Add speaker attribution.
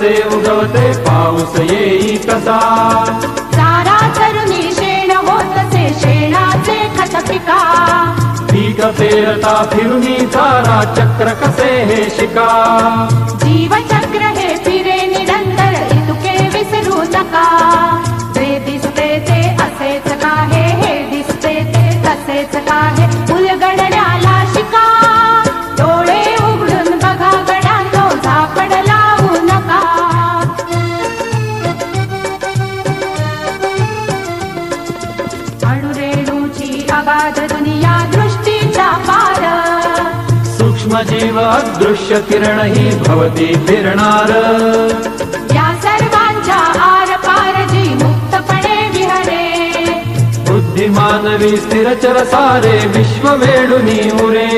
Speaker 1: कसे
Speaker 2: उगवते पाऊस येई कसा?
Speaker 1: सारा तरुणी शेण होतसे शेणाचे खत पिका
Speaker 2: पीक पेरता फिरुनी चारा चक्र कसे हे शिका?
Speaker 1: जीवचक्र
Speaker 2: जीवादृश्य किरण हि भवती
Speaker 1: किरनार मुक्तपणे विहरे।
Speaker 2: बुद्धिमानवी स्थिरचरसारे विश्ववेणुनी उरे।